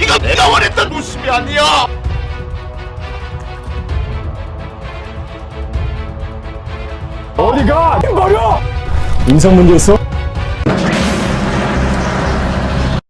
이거 내가 원했던 모습이 아니야. 어디가? 버려! 인성 문제 있어?